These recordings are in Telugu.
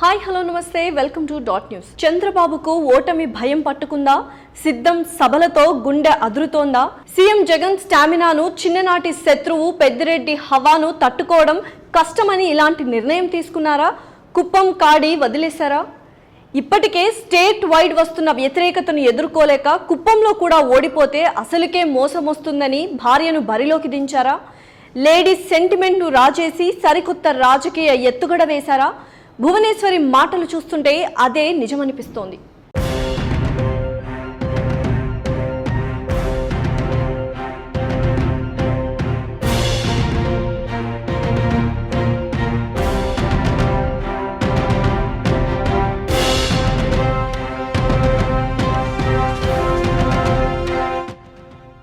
హాయ్ హలో నమస్తే. వెల్కమ్ టు డాట్ న్యూస్ చంద్రబాబుకు ఓటమి భయం పట్టుకుందా? సిద్ధం సభలతో గుండె అదురుతోందా? సీఎం జగన్ స్టామినాను చిన్ననాటి శత్రువు పెద్దిరెడ్డి హవాను తట్టుకోవడం కష్టమని ఇలాంటి నిర్ణయం తీసుకున్నారా? కుప్పం కాడి వదిలేశారా? ఇప్పటికే స్టేట్ వైడ్ వస్తున్న వ్యతిరేకతను ఎదుర్కోలేక కుప్పంలో కూడా ఓడిపోతే అసలుకే మోసం వస్తుందని భార్యను బరిలోకి దించారా? లేడీస్ సెంటిమెంట్ను రాజేసి సరికొత్త రాజకీయ ఎత్తుగడ వేశారా? భువనేశ్వరి మాటలు చూస్తుంటే అదే నిజమనిపిస్తోంది.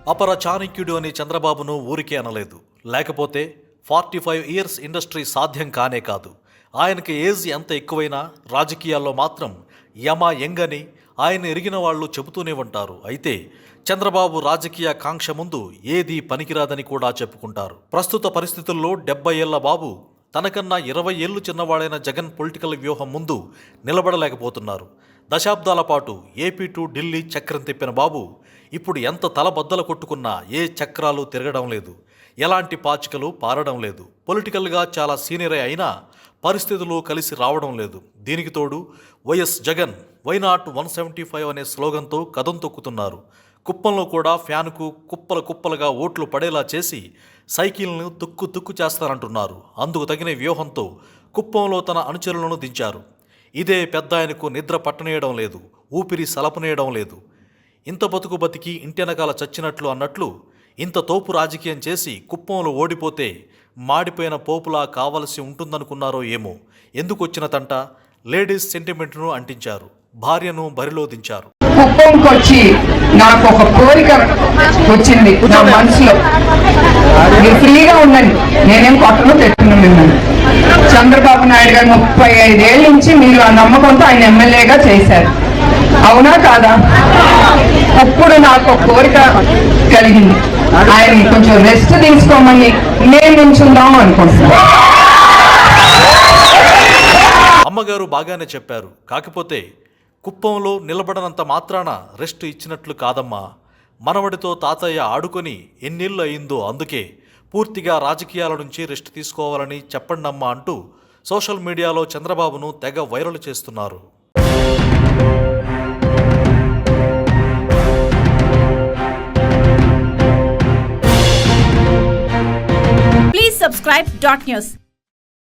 అపర చాణక్యుడు అని చంద్రబాబును ఊరికే అనలేదు. లేకపోతే ఫార్టీ ఫైవ్ ఇయర్స్ ఇండస్ట్రీ సాధ్యం కానే కాదు. ఆయనకి ఏజ్ ఎంత ఎక్కువైనా రాజకీయాల్లో మాత్రం యమ ఎంగని ఆయన ఎరిగిన వాళ్ళు చెబుతూనే ఉంటారు. అయితే చంద్రబాబు రాజకీయ కాంక్ష ముందు ఏదీ పనికిరాదని కూడా చెప్పుకుంటారు. ప్రస్తుత పరిస్థితుల్లో డెబ్బై ఏళ్ళ బాబు తనకన్నా ఇరవై ఏళ్ళు చిన్నవాడైన జగన్ పొలిటికల్ వ్యూహం ముందు నిలబడలేకపోతున్నారు. దశాబ్దాల పాటు ఏపీ టు ఢిల్లీ చక్రం తిప్పిన బాబు ఇప్పుడు ఎంత తలబద్దలు కొట్టుకున్నా ఏ చక్రాలు తిరగడం లేదు. ఎలాంటి పాచికలు పారడం లేదు. పొలిటికల్గా చాలా సీనియర్ అయినా పరిస్థితులు కలిసి రావడం లేదు. దీనికి తోడు YS Jagan why not one seventy five అనే స్లోగన్తో కదం తొక్కుతున్నారు. కుప్పంలో కూడా ఫ్యాన్కు కుప్పల కుప్పలుగా ఓట్లు పడేలా చేసి సైకిల్ను తుక్కు తుక్కు చేస్తారంటున్నారు. అందుకు తగిన వ్యూహంతో కుప్పంలో తన అనుచరులను దించారు. ఇదే పెద్ద ఆయనకు నిద్ర పట్టనీయడం లేదు ఊపిరి సలపనీయడం లేదు. ఇంత బతుకు బతికి ఇంటెనకాల చచ్చినట్లు అన్నట్లు ఇంత తోపు రాజకీయం చేసి కుప్పంలో ఓడిపోతే మాడిపోయిన పోపులా కావలసి ఉంటుందనుకున్నారో ఏమో. ఎందుకు వచ్చిన తంట లేడీస్ సెంటిమెంట్ను అంటించారు. భార్యను బరిలో దించారు కుప్పంకి వచ్చి నాకు ఒక కోరిక వచ్చింది నా మనసులో. మీరు ఫ్రీగా ఉండండి. నేనేం కొట్టను మిమ్మల్ని. చంద్రబాబు నాయుడు గారు ముప్పై ఐదేళ్ళ నుంచి మీరు ఆ నమ్మకంతో ఆయన ఎమ్మెల్యేగా చేశారు. అవునా కాదా? అప్పుడు నాకు కోరిక కలిగింది. ఆయన కొంచెం రెస్ట్ తీసుకోమని నేను నుంచుందాం అనుకుంటున్నాను. అమ్మగారు బాగానే చెప్పారు. కాకపోతే కుప్పంలో నిలబడనంత మాత్రాన రెస్ట్ ఇచ్చినట్లు కాదమ్మా. మనవడితో తాతయ్య ఆడుకొని ఎన్నేళ్ళు అయిందో అందుకే పూర్తిగా రాజకీయాల నుంచి రెస్ట్ తీసుకోవాలని చెప్పండమ్మా అంటూ సోషల్ మీడియాలో చంద్రబాబును తెగ వైరల్ చేస్తున్నారు. Subscribe Dot News.